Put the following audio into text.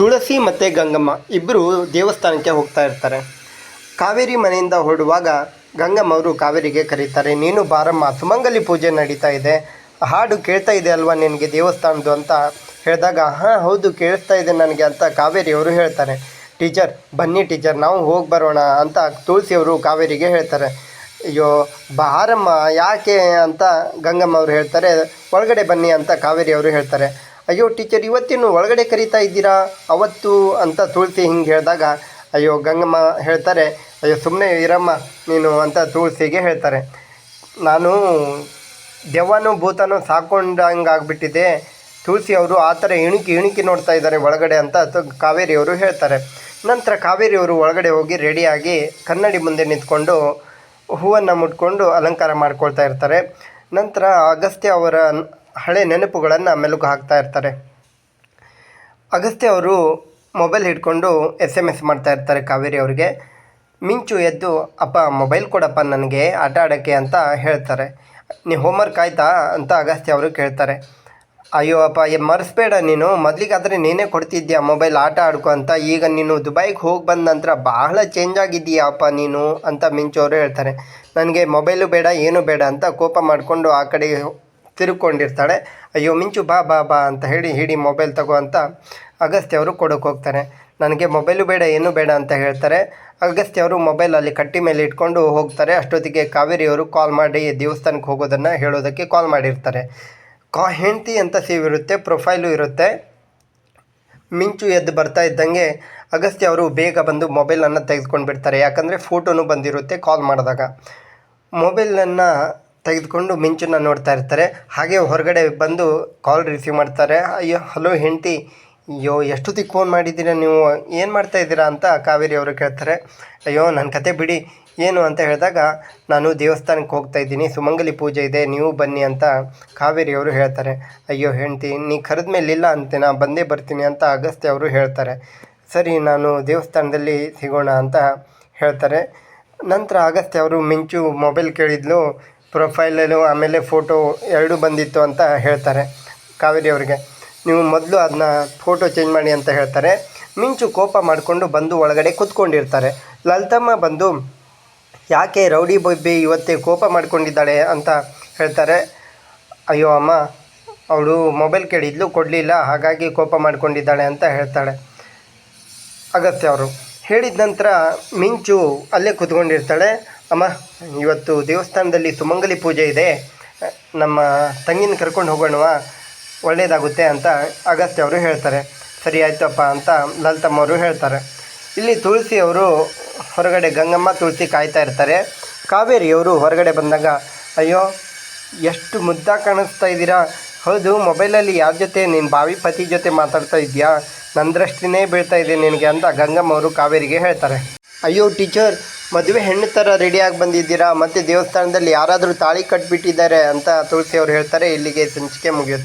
ತುಳಸಿ ಮತ್ತು ಗಂಗಮ್ಮ ಇಬ್ಬರು ದೇವಸ್ಥಾನಕ್ಕೆ ಹೋಗ್ತಾ ಇರ್ತಾರೆ. ಕಾವೇರಿ ಮನೆಯಿಂದ ಹೊರಡುವಾಗ ಗಂಗಮ್ಮ ಅವರು ಕಾವೇರಿಗೆ ಕರೀತಾರೆ, ನೀನು ಬಾರಮ್ಮ, ಸುಮಂಗಲಿ ಪೂಜೆ ನಡೀತಾ ಇದೆ. ಹಾಡು ಕೇಳ್ತಾ ಇದೆ ಅಲ್ವಾ ನಿನಗೆ ದೇವಸ್ಥಾನದ್ದು? ಅಂತ ಹೇಳಿದಾಗ, ಹಾಂ, ಹೌದು, ಕೇಳಿಸ್ತಾ ಇದೆ ನನಗೆ ಅಂತ ಕಾವೇರಿ ಅವರು ಹೇಳ್ತಾರೆ. ಟೀಚರ್, ಬನ್ನಿ ಟೀಚರ್, ನಾವು ಹೋಗಿ ಬರೋಣ ಅಂತ ತುಳಸಿಯವರು ಕಾವೇರಿಗೆ ಹೇಳ್ತಾರೆ. ಅಯ್ಯೋ, ಬಾರಮ್ಮ, ಯಾಕೆ? ಅಂತ ಗಂಗಮ್ಮ ಅವರು ಹೇಳ್ತಾರೆ. ಒಳಗಡೆ ಬನ್ನಿ ಅಂತ ಕಾವೇರಿ ಅವರು ಹೇಳ್ತಾರೆ. ಅಯ್ಯೋ ಟೀಚರ್, ಇವತ್ತೇನು ಒಳಗಡೆ ಕರೀತಾ ಇದ್ದೀರಾ? ಅವತ್ತು ಅಂತ ತುಳಸಿ ಹಿಂಗೆ ಹೇಳಿದಾಗ, ಅಯ್ಯೋ ಗಂಗಮ್ಮ ಹೇಳ್ತಾರೆ, ಅಯ್ಯೋ ಸುಮ್ಮನೆ ಇರಮ್ಮ, ನೀನು ಅಂತ ತುಳಸಿಗೆ ಹೇಳ್ತಾರೆ. ನಾನು ದೆವ್ವನೂ ಭೂತನೂ ಸಾಕೊಂಡಂಗಾಗ್ಬಿಟ್ಟಿದೆ. ತುಳಸಿ ಅವರು ಆ ಥರ ಇಣುಕಿ ಇಣುಕಿ ನೋಡ್ತಾ ಇದ್ದಾರೆ ಒಳಗಡೆ ಅಂತ ಕಾವೇರಿಯವರು ಹೇಳ್ತಾರೆ. ನಂತರ ಕಾವೇರಿಯವರು ಒಳಗಡೆ ಹೋಗಿ ರೆಡಿಯಾಗಿ ಕನ್ನಡಿ ಮುಂದೆ ನಿಂತ್ಕೊಂಡು ಹೂವನ್ನು ಮುಟ್ಕೊಂಡು ಅಲಂಕಾರ ಮಾಡ್ಕೊಳ್ತಾ ಇರ್ತಾರೆ. ನಂತರ ಅಗಸ್ತ್ಯ ಅವರ ಹಳೆ ನೆನಪುಗಳನ್ನು ಮೆಲುಕು ಹಾಕ್ತಾ ಇರ್ತಾರೆ. ಅಗಸ್ತ್ಯ ಅವರು ಮೊಬೈಲ್ ಹಿಡ್ಕೊಂಡು ಎಸ್ ಎಂ ಎಸ್ ಮಾಡ್ತಾ ಇರ್ತಾರೆ ಕಾವೇರಿ ಅವರಿಗೆ. ಮಿಂಚು ಎದ್ದು, ಅಪ್ಪ, ಮೊಬೈಲ್ ಕೊಡಪ್ಪ ನನಗೆ, ಆಟ ಆಡೋಕ್ಕೆ ಅಂತ ಹೇಳ್ತಾರೆ. ನೀವು ಹೋಮ್ವರ್ಕ್ ಆಯ್ತಾ ಅಂತ ಅಗಸ್ತ್ಯ ಅವರು ಕೇಳ್ತಾರೆ. ಅಯ್ಯೋ ಅಪ್ಪ ಮರೆಸ್ಬೇಡ ನೀನು. ಮೊದಲಿಗಾದರೆ ನೀನೇ ಕೊಡ್ತಿದ್ಯಾ ಮೊಬೈಲ್ ಆಟ ಆಡ್ಕೊ ಅಂತ. ಈಗ ನೀನು ದುಬೈಗೆ ಹೋಗಿ ಬಂದ ನಂತರ ಬಹಳ ಚೇಂಜ್ ಆಗಿದ್ದೀಯಾ ಅಪ್ಪ ನೀನು ಅಂತ ಮಿಂಚು ಅವರು ಹೇಳ್ತಾರೆ. ನನಗೆ ಮೊಬೈಲು ಬೇಡ, ಏನು ಬೇಡ ಅಂತ ಕೋಪ ಮಾಡಿಕೊಂಡು ಆ ಕಡೆ ತಿರುಕೊಂಡಿರ್ತಾಳೆ. ಅಯ್ಯೋ, ಮಿಂಚು ಬಾ ಬಾ ಬಾ ಅಂತ ಹೇಳಿ ಹಿಡಿ ಮೊಬೈಲ್ ತಗೋ ಅಂತ ಅಗಸ್ತ್ಯ ಅವರು ಕೊಡೋಕೆ ಹೋಗ್ತಾರೆ. ನನಗೆ ಮೊಬೈಲು ಬೇಡ, ಏನು ಬೇಡ ಅಂತ ಹೇಳ್ತಾರೆ. ಅಗಸ್ತ್ಯ ಅವರು ಮೊಬೈಲ್ ಅಲ್ಲಿ ಕಟ್ಟಿ ಮೇಲೆ ಇಟ್ಕೊಂಡು ಹೋಗ್ತಾರೆ. ಅಷ್ಟೊತ್ತಿಗೆ ಕಾವೇರಿಯವರು ಕಾಲ್ ಮಾಡಿ ದೇವಸ್ಥಾನಕ್ಕೆ ಹೋಗೋದನ್ನು ಹೇಳೋದಕ್ಕೆ ಕಾಲ್ ಮಾಡಿರ್ತಾರೆ. ಕಾ, ಹೆಂಡತಿ ಅಂತ ಸೇವ್ ಇರುತ್ತೆ, ಪ್ರೊಫೈಲು ಇರುತ್ತೆ. ಮಿಂಚು ಎದ್ದು ಬರ್ತಾ ಇದ್ದಂಗೆ ಅಗಸ್ತ್ಯ ಅವರು ಬೇಗ ಬಂದು ಮೊಬೈಲನ್ನು ತೆಗೆದುಕೊಂಡು ಬಿಡ್ತಾರೆ ಯಾಕಂದರೆ ಫೋಟೋನು ಬಂದಿರುತ್ತೆ ಕಾಲ್ ಮಾಡಿದಾಗ. ಮೊಬೈಲನ್ನು ತೆಗೆದುಕೊಂಡು ಮಿಂಚನ್ನು ನೋಡ್ತಾ ಇರ್ತಾರೆ. ಹಾಗೆ ಹೊರಗಡೆ ಬಂದು ಕಾಲ್ ರಿಸೀವ್ ಮಾಡ್ತಾರೆ. ಅಯ್ಯೋ ಹಲೋ ಹೆಂಡತಿ, ಅಯ್ಯೋ, ಎಷ್ಟೊತ್ತಿಗೆ ಫೋನ್ ಮಾಡಿದ್ದೀರಾ ನೀವು? ಏನು ಮಾಡ್ತಾ ಇದ್ದೀರಾ? ಅಂತ ಕಾವೇರಿ ಅವರು ಕೇಳ್ತಾರೆ. ಅಯ್ಯೋ ನನ್ನ ಕತೆ ಬಿಡಿ. ಏನು? ಅಂತ ಹೇಳಿದಾಗ, ನಾನು ದೇವಸ್ಥಾನಕ್ಕೆ ಹೋಗ್ತಾ ಇದ್ದೀನಿ. ಸುಮಂಗಲಿ ಪೂಜೆ ಇದೆ. ನೀವು ಬನ್ನಿ ಅಂತ ಕಾವೇರಿ ಅವರು ಹೇಳ್ತಾರೆ. ಅಯ್ಯೋ ಹೆಂಡ್ತಿ, ನೀ ಕರೆದ ಮೇಲೆ ಇಲ್ಲ ಅಂತೆ. ನಾ ಬಂದೇ ಬರ್ತೀನಿ ಅಂತ ಅಗಸ್ತ್ಯ ಅವರು ಹೇಳ್ತಾರೆ. ಸರಿ, ನಾನು ದೇವಸ್ಥಾನದಲ್ಲಿ ಸಿಗೋಣ ಅಂತ ಹೇಳ್ತಾರೆ. ನಂತರ ಅಗಸ್ತ್ಯ ಅವರು ಮಿಂಚು ಮೊಬೈಲ್ ಕೇಳಿದ್ಲು. ಪ್ರೊಫೈಲಲ್ಲೂ ಆಮೇಲೆ ಫೋಟೋ ಎರಡೂ ಬಂದಿತ್ತು ಅಂತ ಹೇಳ್ತಾರೆ ಕಾವೇರಿ ಅವರಿಗೆ. ನೀವು ಮೊದಲು ಅದನ್ನ ಫೋಟೋ ಚೇಂಜ್ ಮಾಡಿ ಅಂತ ಹೇಳ್ತಾರೆ. ಮಿಂಚು ಕೋಪ ಮಾಡಿಕೊಂಡು ಬಂದು ಒಳಗಡೆ ಕೂತ್ಕೊಂಡಿರ್ತಾರೆ. ಲಲಿತಮ್ಮ ಬಂದು, ಯಾಕೆ ರೌಡಿ ಬೊಬ್ಬೆ ಇವತ್ತೇ ಕೋಪ ಮಾಡ್ಕೊಂಡಿದ್ದಾಳೆ? ಅಂತ ಹೇಳ್ತಾರೆ. ಅಯ್ಯೋ ಅಮ್ಮ, ಅವಳು ಮೊಬೈಲ್ ಕೇಳಿದ್ಲು, ಕೊಡಲಿಲ್ಲ, ಹಾಗಾಗಿ ಕೋಪ ಮಾಡ್ಕೊಂಡಿದ್ದಾಳೆ ಅಂತ ಹೇಳ್ತಾಳೆ. ಅಗತ್ಯ ಅವರು ಹೇಳಿದ ನಂತರ ಮಿಂಚು ಅಲ್ಲೇ ಕೂತ್ಕೊಂಡಿರ್ತಾಳೆ. ಅಮ್ಮ, ಇವತ್ತು ದೇವಸ್ಥಾನದಲ್ಲಿ ಸುಮಂಗಲಿ ಪೂಜೆ ಇದೆ. ನಮ್ಮ ತಂಗಿನ ಕರ್ಕೊಂಡು ಹೋಗೋಣವ? ಒಳ್ಳೆಯದಾಗುತ್ತೆ ಅಂತ ಅಗಸ್ತ್ಯ ಅವರು ಹೇಳ್ತಾರೆ. ಸರಿ ಆಯ್ತಪ್ಪ ಅಂತ ಲಲಿತಮ್ಮವರು ಹೇಳ್ತಾರೆ. ಇಲ್ಲಿ ತುಳಸಿ ಅವರು ಹೊರಗಡೆ ಗಂಗಮ್ಮ ತುಳಸಿ ಕಾಯ್ತಾ ಇರ್ತಾರೆ. ಕಾವೇರಿಯವರು ಹೊರಗಡೆ ಬಂದಾಗ, ಅಯ್ಯೋ, ಎಷ್ಟು ಮುದ್ದ ಕಾಣಿಸ್ತಾ ಇದ್ದೀರಾ? ಹೌದು, ಮೊಬೈಲಲ್ಲಿ ಯಾರ ಜೊತೆ ನಿನ್ನ ಬಾವಿ ಪತಿ ಜೊತೆ ಮಾತಾಡ್ತಾ ಇದೆಯಾ ನನ್ನ ದೃಷ್ಟಿನೇ ಬೀಳ್ತಾ ಇದೆ ನಿನಗೆ ಅಂತ ಗಂಗಮ್ಮ ಅವರು ಕಾವೇರಿಗೆ ಹೇಳ್ತಾರೆ. ಅಯ್ಯೋ, ಟೀಚರ್ ಮದುವೆ ಹೆಣ್ಣು ಥರ ರೆಡಿಯಾಗಿ ಬಂದಿದ್ದೀರಾ? ಮತ್ತು ದೇವಸ್ಥಾನದಲ್ಲಿ ಯಾರಾದರೂ ತಾಳಿ ಕಟ್ಟಿಬಿಟ್ಟಿದ್ದಾರೆ ಅಂತ ತುಳಸಿ ಅವರು ಹೇಳ್ತಾರೆ. ಇಲ್ಲಿಗೆ ಸಂಚಿಕೆ ಮುಗಿಯುತ್ತೆ.